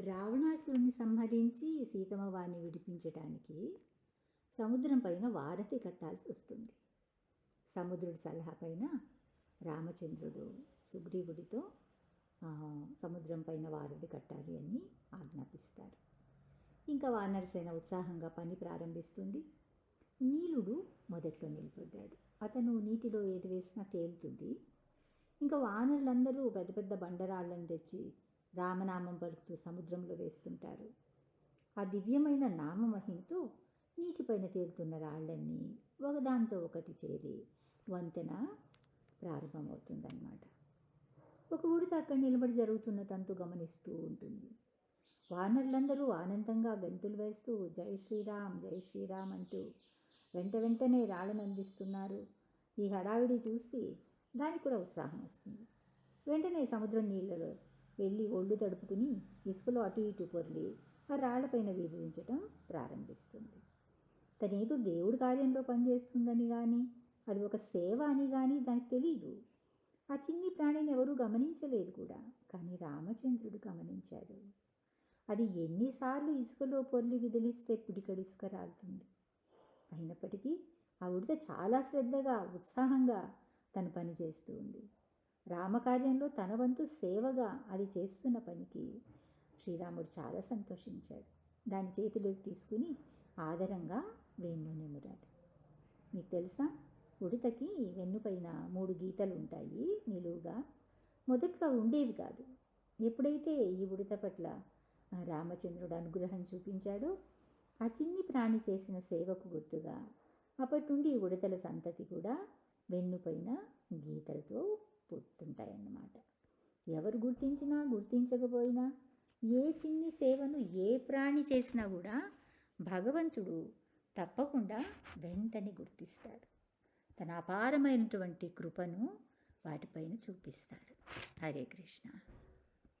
రావణాసురుని సంహరించి సీతమ్మ వారిని విడిపించటానికి సముద్రం పైన వారధి కట్టాల్సి వస్తుంది. సముద్రుడి సలహా పైన రామచంద్రుడు సుగ్రీవుడితో సముద్రం పైన వారధి కట్టాలి అని ఆజ్ఞాపిస్తారు. ఇంకా వానరసేన ఉత్సాహంగా పని ప్రారంభిస్తుంది. నీలుడు మొదట్లో నిలబడ్డాడు. అతను నీటిలో ఏది వేసినా తేలుతుంది. ఇంకా వానరులందరూ పెద్ద పెద్ద బండరాళ్ళను తెచ్చి రామనామం పలుకుతూ సముద్రంలో వేస్తుంటారు. ఆ దివ్యమైన నామమహిమతో నీటిపైన తేలుతున్న రాళ్ళన్నీ ఒకదాంతో ఒకటి చేరి వంతెన ప్రారంభమవుతుందన్నమాట. ఒక ఉడత అక్కడ నిలబడి జరుగుతున్న తంతు గమనిస్తూ ఉంటుంది. వానరులందరూ ఆనందంగా గంతులు వేస్తూ జై శ్రీరామ్ జై శ్రీరామ్ అంటూ వెంట వెంటనే రాళ్ళను అందిస్తున్నారు. ఈ హడావిడి చూసి దానికి కూడా ఉత్సాహం వస్తుంది. వెంటనే సముద్రం నీళ్ళలో వెళ్ళి ఒళ్ళు తడుపుకుని ఇసుకలో అటు ఇటు పొర్లి ఆ రాళ్ళపైన విభజించటం ప్రారంభిస్తుంది. తనేదో దేవుడి కార్యంలో పనిచేస్తుందని కానీ అది ఒక సేవ అని కానీ దానికి తెలియదు ఆ చిన్ని ప్రాణిని ఎవరూ గమనించలేదు కూడా కానీ రామచంద్రుడు గమనించాడు. అది ఎన్నిసార్లు ఇసుకలో పొర్లి విదిలిస్తే పిడికడు ఇసుక రాలుతుంది. అయినప్పటికీ ఆ ఉడత చాలా శ్రద్ధగా ఉత్సాహంగా తన పని చేస్తూ ఉంది. రామకార్యంలో తన వంతు సేవగా అది చేస్తున్న పనికి శ్రీరాముడు చాలా సంతోషించాడు. దాని చేతిలోకి తీసుకుని ఆదరంగా వెన్ను నిమిరాడు మీకు తెలుసా? ఉడతకి వెన్నుపైన మూడు గీతలు ఉంటాయి నిలువుగా. మొదట్లో ఉండేవి కాదు. ఎప్పుడైతే ఈ ఉడత పట్ల రామచంద్రుడు అనుగ్రహం చూపించాడో ఆ చిన్ని ప్రాణి చేసిన సేవకు గుర్తుగా అప్పటి నుండి ఉడతల సంతతి కూడా వెన్నుపైన గీతలతో పుట్టుంటాయన్నమాట. ఎవరు గుర్తించినా గుర్తించకపోయినా ఏ చిన్ని సేవను ఏ ప్రాణి చేసినా కూడా భగవంతుడు తప్పకుండా వెంటనే గుర్తిస్తాడు. తన అపారమైనటువంటి కృపను వాటిపైన చూపిస్తాడు. హరే కృష్ణ.